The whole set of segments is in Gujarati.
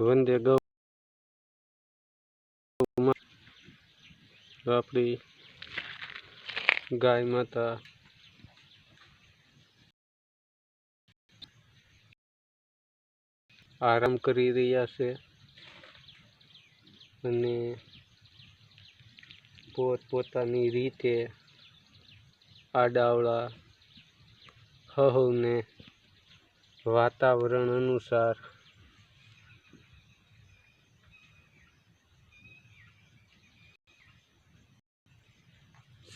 વંદે ગૌ આપણી ગાય માતા. આરામ કરી રહ્યા છે. અને પોત પોતાની રીતે આડાવળા હહુને વાતાવરણ અનુસાર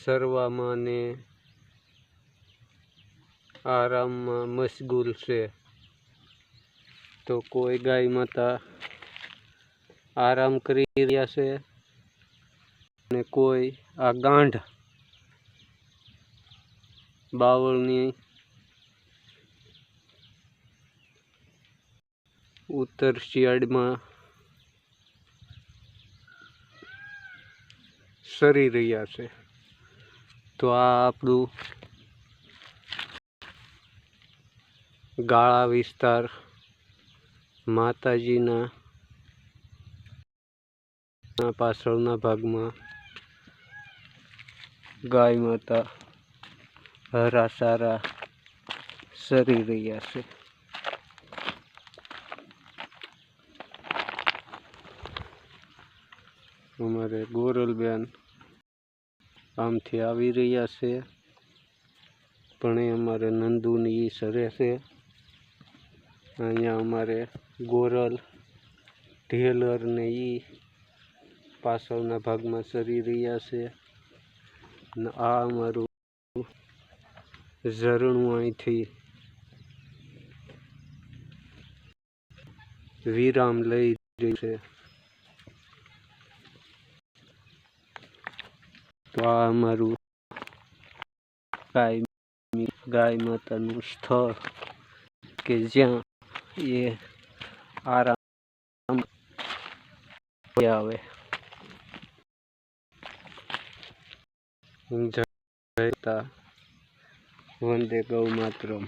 સરવામાં ને આરામમાં મશગુલ છે. તો કોઈ ગાય માતા આરામ કરી રહ્યા છે? અને કોઈ આ ગાંઠ બાવળની ઉત્તર શિયાળમાં સરી રહ્યા છે. તો આ આપણું ગાળા વિસ્તાર માતાજીના પાછળના ભાગમાં ગાય માતા હરા સારા સરી રહ્યા છે. અમારે ગોરલબેન આમથી આવી રહ્યા છે. પણ એ અમારે નંદુની સરે છે. અહીંયા અમારે ગોરલ, ઢેલર ને ઈ પાછળના ભાગમાં સરી રહ્યા છે. ને આ અમારું ઝરણું અહીંથી વિરામ લઈ રહ્યું છે. તો આ અમારું ગાય ગાય માતાનું સ્થળ કે જ્યાં એ આરામ આવે. વંદે ગૌ માતરમ